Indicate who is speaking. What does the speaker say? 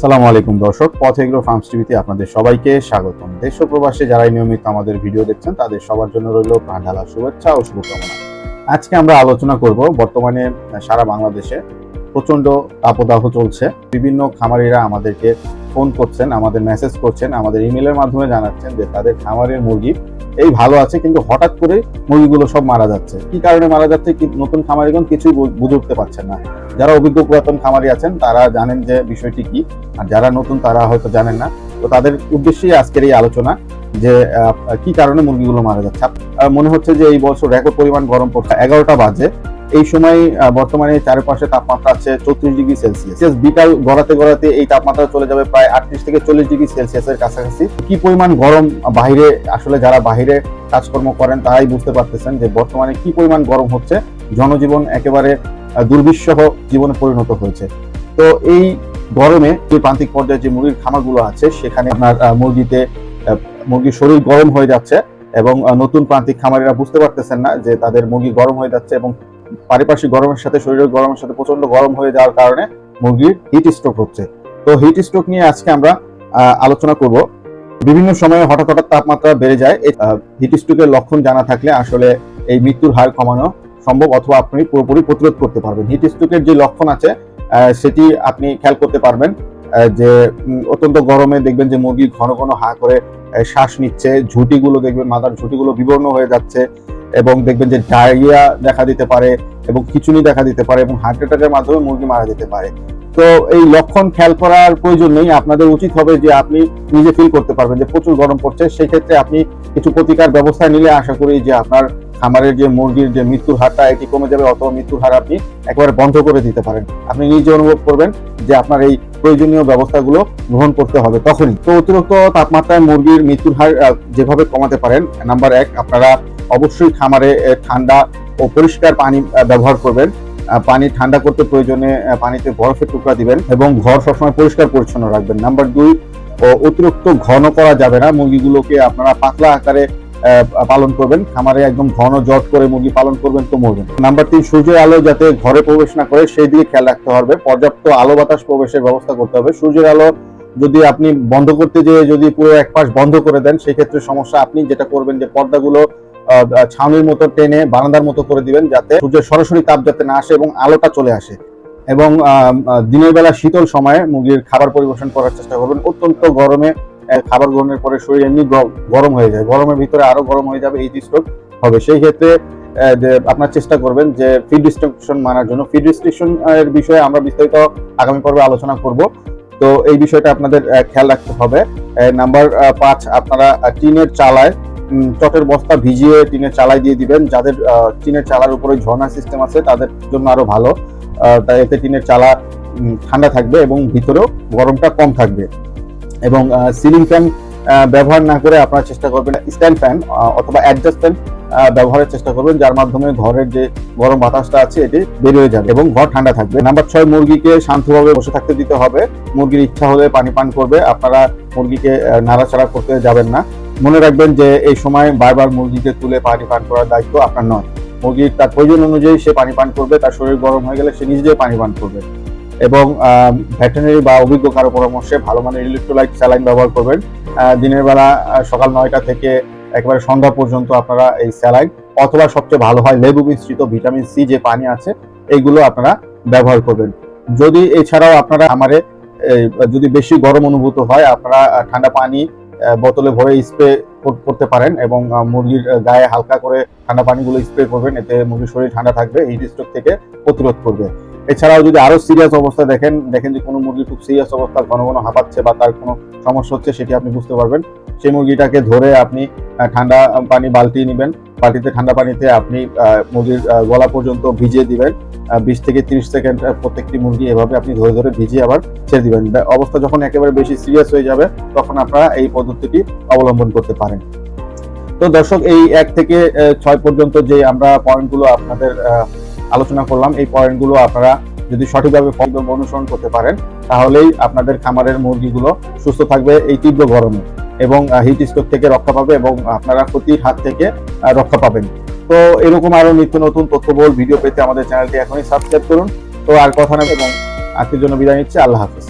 Speaker 1: আসসালামু আলাইকুম দর্শক পথ এগ্রো ফার্মস টিভিতে আপনাদের সবাইকে স্বাগতম। দেশ প্রবাসে যারা নিয়মিত আমাদের ভিডিও দেখছেন, তাদের সবার জন্য রইল প্রাণঢালা শুভেচ্ছা ও শুভকামনা। আজকে আমরা আলোচনা করব বর্তমানে সারা বাংলাদেশে প্রচণ্ড তাপদাহ চলছে। বিভিন্ন খামারিরা আমাদেরকে ফোন করছেন, আমাদের মেসেজ করছেন, আমাদের ইমেলের মাধ্যমে জানাচ্ছেন যে তাদের খামারের মুরগি এই ভালো আছে, কিন্তু হঠাৎ করে মুরগিগুলো সব মারা যাচ্ছে। কি কারণে মারা যাচ্ছে? কি নতুন খামারিগণ কিছুই বুঝে উঠতে পারছেন না। যারা অভিজ্ঞ পুরাতন খামারি আছেন, তারা জানেন যে বিষয়টি কি, আর যারা নতুন, তারা হয়তো জানেন না। তো তাদের উদ্দেশ্যেই আজকের এই আলোচনা যে কি কারণে মুরগিগুলো মারা যাচ্ছে। মনে হচ্ছে যে এই বছর রেকর্ড পরিমাণ গরম পড়ছে। এগারোটা বাজে। এই সময় বর্তমানে চারপাশে তাপমাত্রা আছে চৌত্রিশ ডিগ্রি সেলসিয়াস। বিকাল গড়াতে গড়াতে এই তাপমাত্রা চলে যাবে প্রায় আটত্রিশ থেকে চল্লিশ ডিগ্রি সেলসিয়াসের কাছাকাছি। কি পরিমাণ গরম বাইরে, আসলে যারা বাইরে কাজকর্ম করেন, তারাই বুঝতে পারতেছেন যে বর্তমানে কি পরিমাণ গরম হচ্ছে। জনজীবন একেবারে দুর্বিষহ জীবনে পরিণত হয়েছে। তো এই গরমে যে প্রান্তিক পর্যায়ে যে মুরগির খামারগুলো আছে, সেখানে আপনার মুরগিতে মুরগির শরীর গরম হয়ে যাচ্ছে এবং নতুন প্রান্তিক খামারিরা বুঝতে পারতেছেন না যে তাদের মুরগি গরম হয়ে যাচ্ছে এবং পারিপার্শ্বিক গরমের সাথে, শরীরের গরমের সাথে প্রচণ্ড গরম হয়ে যাওয়ার কারণে মুরগির হিট স্ট্রোক হচ্ছে। তো হিট স্ট্রোক নিয়ে আজকে আমরা আলোচনা করব। বিভিন্ন সময়ে হঠাৎ হঠাৎ তাপমাত্রা বেড়ে যায়। হিট স্ট্রোকের লক্ষণ জানা থাকলে আসলে এই মৃত্যুর হার কমানো সম্ভব অথবা আপনি পুরোপুরি প্রতিরোধ করতে পারবেন। হিট স্ট্রোকের যে লক্ষণ আছে সেটি আপনি খেয়াল করতে পারবেন যে অত্যন্ত গরমে দেখবেন যে মুরগি ঘন ঘন হা করে শ্বাস নিচ্ছে, ঝুঁটিগুলো দেখবেন, মাথার ঝুঁটিগুলো বিবর্ণ হয়ে যাচ্ছে এবং দেখবেন যে ডায়রিয়া দেখা দিতে পারে এবং খিচুনি দেখা দিতে পারে এবং হার্ট অ্যাটাকের মাধ্যমে মুরগি মারা যেতে পারে। তো এই লক্ষণ খেয়াল করার প্রয়োজন নেই। আপনাদের উচিত হবে যে আপনি নিজে ফিল করতে পারবেন যে প্রচুর গরম পড়ছে। সেই ক্ষেত্রে আপনি কিছু প্রতিকার ব্যবস্থা নিলে আশা করি যে আপনার খামারের যে মুরগির যে মৃত্যুর হারটা, এটি কমে যাবে অথবা মৃত্যুর হার আপনি একেবারে বন্ধ করে দিতে পারেন। আপনি নিজে অনুভব করবেন যে আপনার এই প্রয়োজনীয় ব্যবস্থাগুলো গ্রহণ করতে হবে তখনই। তো অতিরিক্ত তাপমাত্রায় মুরগির মৃত্যুর হার যেভাবে কমাতে পারেন নাম্বার এক, আপনারা অবশ্যই খামারে ঠান্ডা ও পরিষ্কার পানি ব্যবহার করবেন। পানি ঠান্ডা করতে প্রয়োজনে পানিতে বরফের টুকরা দিবেন এবং ঘর সবসময় পরিষ্কার পরিচ্ছন্ন রাখবেন। নাম্বার দুই অতিরিক্ত ঘন করা যাবে না। মুরগিগুলোকে আপনারা পাতলা আকারে পালন করবেন। খামারে একদম ঘন জট করে মুরগি পালন করবেন তো মরবেন। নাম্বার তিন সূর্যের আলো যাতে ঘরে প্রবেশ না করে, সেই দিকে খেয়াল রাখতে হবে। পর্যাপ্ত আলো বাতাস প্রবেশের ব্যবস্থা করতে হবে। সূর্যের আলো যদি আপনি বন্ধ করতে যেয়ে যদি পুরো এক পাশ বন্ধ করে দেন, সেক্ষেত্রে সমস্যা আপনি যেটা করবেন যে পর্দাগুলো ছাউনির মতো টেনে বারান্দার মতো করে দিবেন যাতে সূর্যের সরাসরি তাপ যাতে না আসে এবং আলোটা চলে আসে। এবং দিনের বেলা শীতল সময়ে মুরগির খাবার পরিবেশন করার চেষ্টা করবেন। অত্যন্ত গরমে খাবার গ্রহণের পরে শরীর এমনি গরম হয়ে যায়। গরমের ভিতরে আরও গরম হয়ে যাবে, এই স্ট্রোক হবে। সেই ক্ষেত্রে আপনার চেষ্টা করবেন যে ফিড রিস্ট্রিকশন মানার জন্য। ফিড রিস্ট্রিকশন এর বিষয়ে আমরা বিস্তারিত আগামী পর্বে আলোচনা করব। তো এই বিষয়টা আপনাদের খেয়াল রাখতে হবে। নাম্বার পাঁচ, আপনারা টিনের চালায় চটের বস্তা ভিজিয়ে টিনের চালায় দিয়ে দিবেন। যাদের টিনের চালার উপরে ঝর্ণা সিস্টেম আছে, তাদের জন্য আরও ভালো। তাই এতে টিনের চালা ঠান্ডা থাকবে এবং ভিতরেও গরমটা কম থাকবে। এবং সিলিং ফ্যান ব্যবহার না করে আপনারা চেষ্টা করবেন স্ট্যান্ড ফ্যান অথবা অ্যাডজাস্ট ফ্যান ব্যবহারের চেষ্টা করবেন, যার মাধ্যমে ঘরের যে গরম বাতাসটা আছে, এটি বের হয়ে যাবে এবং ঘর ঠান্ডা থাকবে। নাম্বার ছয়, মুরগিকে শান্তভাবে বসে থাকতে দিতে হবে। মুরগির ইচ্ছা হলে পানি পান করবে। আপনারা মুরগিকে নাড়াচাড়া করতে যাবেন না। মনে রাখবেন যে এই সময় বারবার মুরগিকে তুলে পানি পান করার দায়িত্ব আপনার নয়। মুরগির তার প্রয়োজন অনুযায়ী সে পানি পান করবে, তার শরীর গরম হয়ে গেলে সে নিজেই পানি পান করবে। এবং ভেটেরিনারি বা অভিজ্ঞ কারও পরামর্শে ভালো মানের ইলেকট্রোলাইট স্যালাইন ব্যবহার করবেন। দিনের বেলা সকাল নয়টা থেকে একেবারে সন্ধ্যা পর্যন্ত আপনারা এই স্যালাইন অথবা সবচেয়ে ভালো হয় লেবু মিশ্রিত ভিটামিন সি যে পানি আছে, এইগুলো আপনারা ব্যবহার করবেন। যদি এছাড়াও আপনারা আমারে যদি বেশি গরম অনুভূত হয়, আপনারা ঠান্ডা পানি বোতলে ভরে স্প্রে করতে পারেন এবং মুরগির গায়ে হালকা করে ঠান্ডা পানিগুলো স্প্রে করবেন, এতে মুরগির শরীর ঠান্ডা থাকবে, এই স্ট্রোক থেকে প্রতিরোধ করবে। এছাড়াও যদি আরও সিরিয়াস অবস্থা দেখেন দেখেন যে কোনো মুরগি খুব সিরিয়াস অবস্থা, ঘন ঘন হাঁপাচ্ছে বা তার কোনো সমস্যা হচ্ছে, সেটি আপনি বুঝতে পারবেন। সেই মুরগিটাকে ধরে আপনি ঠান্ডা পানি বালতি নেবেন। বালতিতে, ঠান্ডা পানিতে আপনি মুরগির গলা পর্যন্ত ভিজিয়ে দিবেন। বিশ থেকে তিরিশ সেকেন্ড প্রত্যেকটি মুরগি এভাবে আপনি ধরে ধরে ভিজিয়ে আবার ছেড়ে দিবেন। অবস্থা যখন একেবারে বেশি সিরিয়াস হয়ে যাবে, তখন আপনারা এই পদ্ধতিটি অবলম্বন করতে পারেন। তো দর্শক, এই এক থেকে ছয় পর্যন্ত যে আমরা পয়েন্টগুলো আপনাদের আলোচনা করলাম, এই পয়েন্টগুলো আপনারা যদি সঠিকভাবে পদ্ম অনুসরণ করতে পারেন, তাহলেই আপনাদের খামারের মুরগিগুলো সুস্থ থাকবে এই তীব্র গরমে এবং হিট স্ট্রোক থেকে রক্ষা পাবে এবং আপনারা ক্ষতির হাত থেকে রক্ষা পাবেন। তো এরকম আরও নিত্য নতুন তথ্যবহুল ভিডিও পেতে আমাদের চ্যানেলটি এখনই সাবস্ক্রাইব করুন। তো আর কথা না এবং আজকের জন্য বিদায় নিচ্ছি। আল্লাহ হাফিজ।